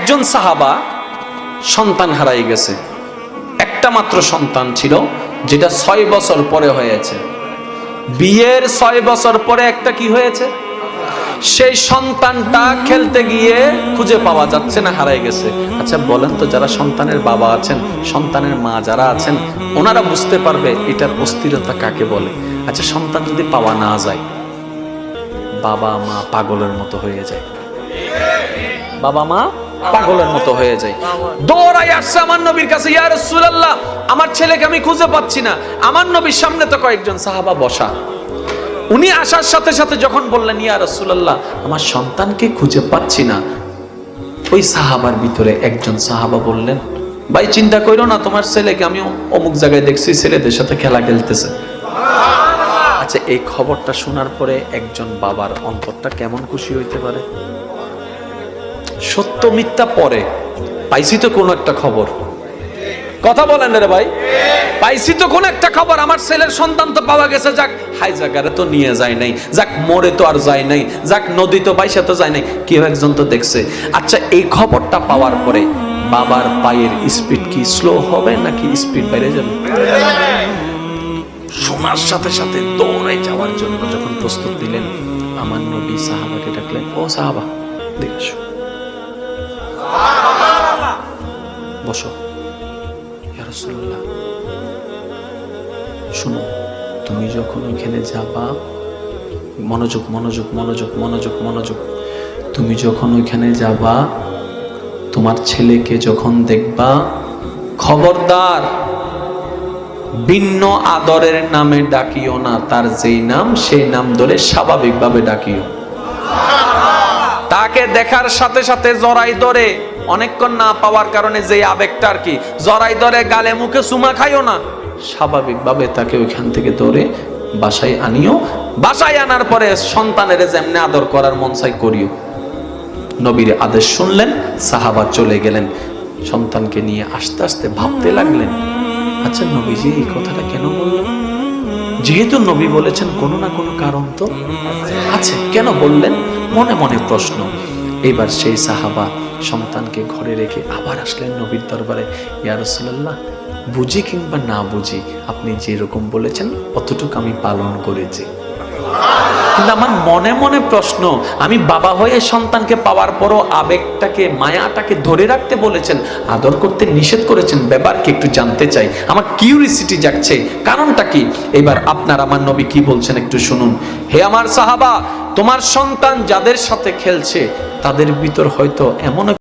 একজন সাহাবা সন্তান হারাই গেছে। একটা মাত্র সন্তান ছিল, যেটা ছয় বছর পরে হয়েছে। বিয়ের ছয় বছর পরে একটা কি হয়েছে? সেই সন্তানটা খেলতে গিয়ে খুঁজে পাওয়া যাচ্ছে না, হারাই গেছে। আচ্ছা বলেন তো, যারা সন্তানের বাবা আছেন, সন্তানের মা যারা আছেন, ওনারা বুঝতে পারবে এটার অস্থিরতা কাকে বলে। আচ্ছা সন্তান যদি পাওয়া না যায় বাবা মা পাগলের মতো হয়ে যায়। বাবা মা পাগলের মতো হয়ে যায়। দৌড়াই আসছে আমার নবীর কাছে, ইয়া রাসূলুল্লাহ, আমার ছেলেকে আমি খুঁজে পাচ্ছি না। আমার নবীর সামনে তো কয়েকজন সাহাবা বসা। উনি আসার সাথে সাথে যখন বললেন, ইয়া রাসূলুল্লাহ, আমার সন্তানকে খুঁজে পাচ্ছি না। ওই সাহাবার ভিতরে একজন সাহাবা বললেন, ভাই, চিন্তা করো না, তোমার ছেলেকে আমি অমুক জায়গায় দেখছি, ছেলেদের সাথে খেলা খেলতেছে। আচ্ছা এই খবরটা শোনার পরে একজন বাবার অন্তরটা কেমন খুশি হইতে পারে? সত্য মিথ্যা পরে। পাইছি তো কোনো একটা খবর। কথা বলেন রে ভাই। পাইছি তো কোন একটা খবর। আমার ছেলের সন্তান তো পাওয়া গেছে। যাক, হাই জায়গারে তো নিয়ে যায় নাই। যাক, মরে তো আর যায় নাই। যাক, নদী তো পাইসা তো যায় নাই। কেউ একজন তো দেখছে। আচ্ছা এই খবরটা পাওয়ার পরে বাবার পায়ের স্পিড কি স্লো হবে নাকি স্পিড বেড়ে যাবে? শোনার সাথে সাথে দৌড়ে যাওয়ার জন্য যখন প্রস্তুত দিলেন আমার নবী সাহাবাকে ডাকলেন, ও সাহাবা দেখে বসো। রাসূলুল্লাহ। তুমি যখন ওইখানে যাবা, মনোযোগ মনোযোগ মনোযোগ মনোযোগ মনোযোগ, তুমি যখন ওইখানে যাবা, তোমার ছেলেকে যখন দেখবা, খবরদার, ভিন্ন আদরের নামে ডাকিও না, তার যেই নাম, সেই নাম ধরে স্বাভাবিকভাবে ডাকিও। তাকে দেখার সাথে সাথে জড়াই ধরে অনেকক্ষণ না পাওয়ার কারণে যে আবেগটা আর কি জড়াই ধরে গালে মুখে সুমা খাইও না। স্বাভাবিকভাবে তাকে ওইখান থেকে ধরে বাসায় আনিও। বাসায় আনার পরে সন্তানের যেমনি আদর করার মন চাই করিও। নবীর আদেশ শুনলেন, সাহাবা চলে গেলেন। সন্তানকে নিয়ে আস্তে আস্তে ভাবতে লাগলেন আচ্ছা নবীজি এই কথাটা কেন বললেন? যেহেতু নবী বলেছেন কোনো না কোনো কারণ তো আছে, কেন বললেন? মনে মনে প্রশ্ন। এবার সেই সাহাবা সন্তানকে ঘরে রেখে আবার আসলেন নবীর দরবারে। ইয়া রাসূলুল্লাহ, বুঝি কিংবা না বুঝি, আপনি যেরকম বলেছেন, অতটুকু আমি পালন করেছি। কিন্তু আমার মনে মনে প্রশ্ন, আমি বাবা হয়ে সন্তানকে পাওয়ার পরও আবেগটাকে, মায়াটাকে ধরে রাখতে বলেছেন, আদর করতে নিষেধ করেছেন, ব্যাপারকে একটু জানতে চাই। আমার কিউরিসিটি জাগছে, কারণটা কি? এবার আপনার আমার নবী কি বলছেন একটু শুনুন। হে আমার সাহাবা তোমার সন্তান যাদের সাথে খেলছে তাদের ভিতর হয়তো এমন